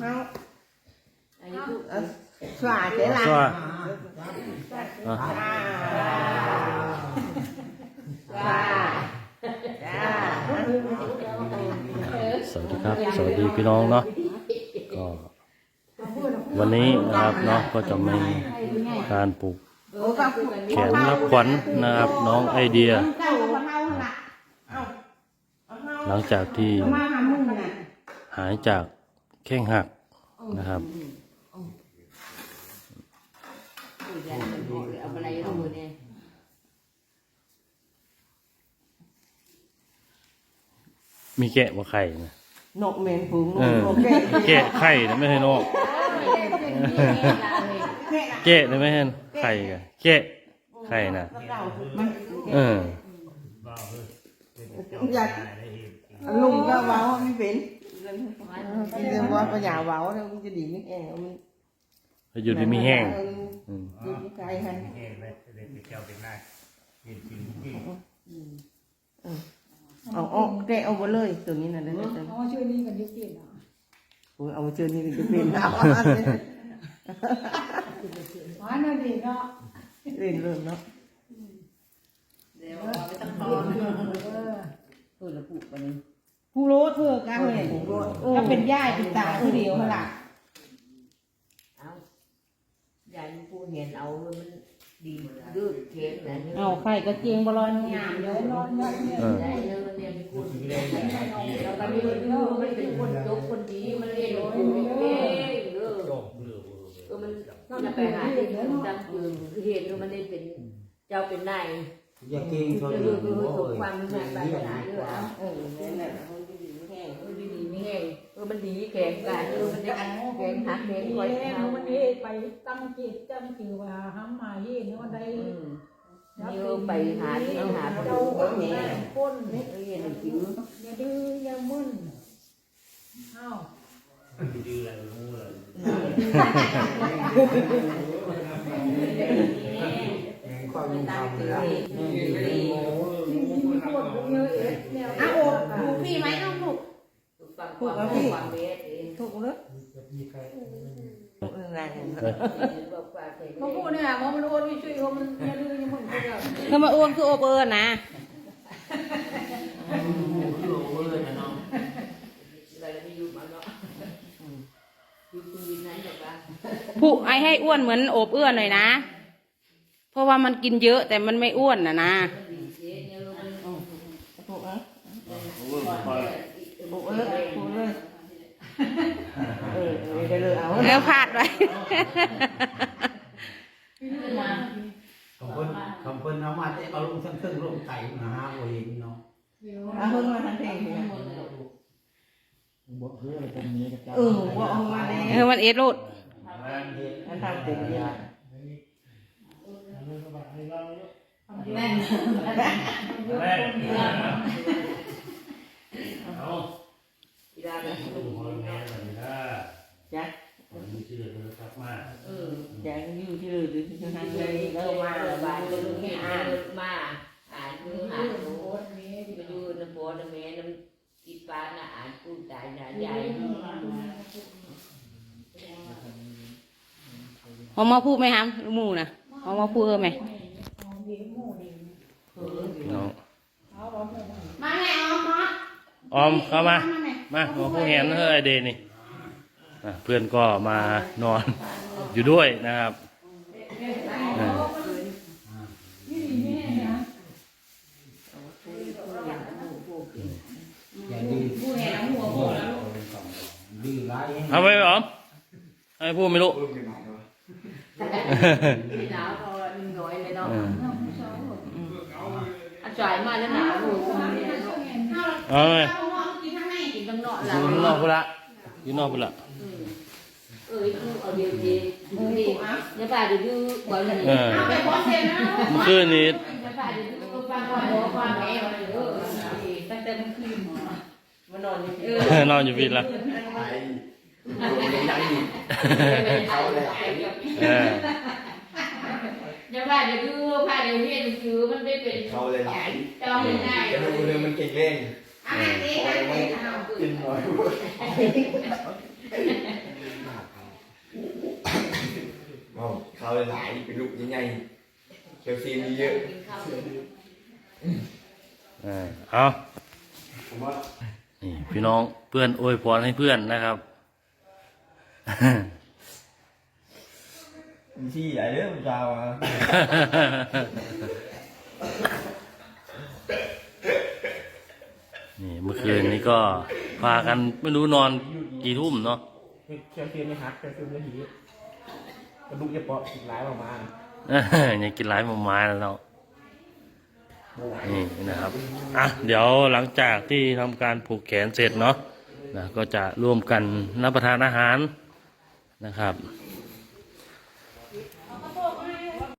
เอาอันนี้ลูกเอาสว่าเจ๊ละสว่าอ่าอะจ้าจ้าสวัสดีครับ สวัสดีพี่น้องเนาะก็วันนี้นะครับเนาะก็จะมีการปลูกโอ้ก็แขนรับขวัญนะครับน้องไอเดีย เจ้าก็เฮาล่ะเอาเอาเฮาหลังจากที่เอามาหามึงน่ะหายจาก แข้งหักนะครับผู้ใหญ่เป็นหมอเลยเอาอะไรเอาเนี่ยมีแกะว่าไข่นะนกเมนฝูงนเอกอนกแก่แกะไข่นะไม่ใช่นกแก่แกะนะไม่ใช่ไข่กันแกะไข่นะเก่ามันเอออยากลุงก็เว้าไม่เป็น เป็นเรื่องว่าปัญญาเว้าแล้วมันจะดีไม่แก่มันให้อยู่ดีมีแห้งอืมอยู่ที่ไกลหันเองเลยเลยไปเจ้าเป็นนายเป็นจริงที่เอาเอาแกะเอาไปเลยตัวนี้น่ะเด้อเด้ออ๋อช่วยนี่กันยุติเหรอโอ้ยเอามาเจอนี่ก็จะเป็นเอาอ๋อนั่นดีเนาะเล่นเริ่มเนาะเดี๋ยวเอาไปตั้งคอเออเพื่อระบุไปนี่ ผู้รู้เพื่อกันเลยก็เป็นย่ายเป็นตาผู้เดียวนั่นล่ะเอายายผู้เห็นเอามันดีดื้อเข็มแต่เนี่ยเอาไข่กระเจียงบอลอนงามเยอะนอนเนี่ยเนี่ยเออได้เนื้อเนี่ยมีคนเล่นเราก็มีคนดูมันเป็นคนยกคนดีมันเล่นคนเก่งเออโจกเรือเออมันจะไปหาที่มันจำปืนเห็นว่ามันได้เป็นเจ้าเป็นนายอย่าเก่งเอเท่าอเดิคือมคือโอ้ถูกยความมันหายไปขนาดเออเอาเออนั่นแหละคนดีแห้ง เออดีดีไม่แห้งเออมันดีแข็งกันเออมันได้แข็งหักแข็งคอยเอ๊ะเอามันเอ๊ะไปตั้งจิตตั้งจือว่าห้ำมาเย่เนี่ยวันใดอืมนี่เออไปหาที่หาคนเจ้าดูคนแม่คนเออเห็นผิวอย่าดื้ออย่ามึนอ้าวดื้ออะไรงูเลยแม่งความยุ่งทำเลยนะ นี่มีปวดเยอะเอ๊ะแนว อ้าวโอ้ถูกพี่ไหมเอาลูก ฟังความความเบสเองถูกเลยนั่นมาพูดเนี่ยมันมันโอนไม่ช่วยมันอย่าดื้ออย่ามึนก็ได้ถ้ามาอ้วนคือโอเปอร์นะคือโอ้ยนะน้องอะไรไม่อยู่มาเนาะอยู่คุณวินนั้นแบบว่าผู้ไอให้อ้วนเหมือนโอบเอื้อหน่อยนะ เพราะว่ามันกินเยอะแต่มันไม่อ้วนนะนะ ดีเจ๊เนี่ยมันถูกเออถูกถูกเออถูกเลยเออเออได้เลยเอาแล้วพลาดไว้ คำเพิ่นคำเพิ่นเอามาแต่เอาลงทั้งเครื่องลงไก่นะฮะโอ้ยเนาะเอาเพิ่งมาทันทีเนี่ยบอกเฮ้ยอะไรตรงนี้กับเจ้าเออว่าเอามาแล้เออวมันเอ็ดโรดมันทำเต็มที่แม่นแม่เอา กีฬาแบบลูกคนแม่แบบนี้นะจ้ะผมมีชื่อเลยครับมาเอออยากอยู่ที่เลยที่ทางเลยเอเริ่อมมามาระบาบ้ายนก็ก็รู้รู้แค่ที่อ่าอ่านนมาอ่านคือหาโน้ตมาอยู่น้ำโบน้ำแม่น้ำกีปาน่ะอ่านกู้ตายน่ะใหญ่หอมมาพูดไหมครับลูกหมูนะหอมมาพูดเออไหมเอาเดี๋ยวหมู่นี่น้องเอาเอาหมู่มาแม่เอามาออมเข้ามา มามาผู้เห็นเฮ้ยไอเดนี่เพื่อนก็มานอนอยู่ด้วยนะครับเอาดื้อผู้แห่หัวโผล่แล้วดื้อร้ายเอไปออมให้พูดไม่รู้หายเอายมาแล้วหนาวหูนี่เนาะเอาไป ข้างในกินตั้งเนาะอแล้วยู่นอกพุ่นละอยู่นอกพุ่นละ เออเอาเดียวดีนี่เนี่ยป้าเดี๋ยวดูบ่อยเลยเออเอาไปพร้อมเสร็จนะเมื่อคืนนี้เนี่ยป้าเดี๋ยวดูฟังความโมความแม่มาเออตั้งแต่เมื่อคืนมานอนอยู่เออ นอนอยู่พี่ละเอาเลยเออเนี่ยป้าเดี๋ยวดูป้าเดี๋ยวเรียนคือมันไม่เป็นเขาเลยหลายเจ้าไม่ได้ จะดูเลยมันเก่งเล่น เอาเข้าวหลายเป็นลูกยังไงเชลซีมีเยอะเอาพี่น้องเพื่อนโอ้ยพรให้เพื่อนนะครับที่ใหญ่เด้อจ้าว คืนนี้ก็พากันไม่รู้นอนกี่ทุ่มเนาะแคลเซียมไม่ฮักแคลเซียมไม่หีกระดูกจะเปาะติดหลายออกมายังกินหลายหมามาแล้วเนาะนี่นะครับ อะ เดี๋ยวหลังจากที่ทำการผูกแขนเสร็จเนาะนะก็จะร่วมกันรับประทานอาหารนะครับเ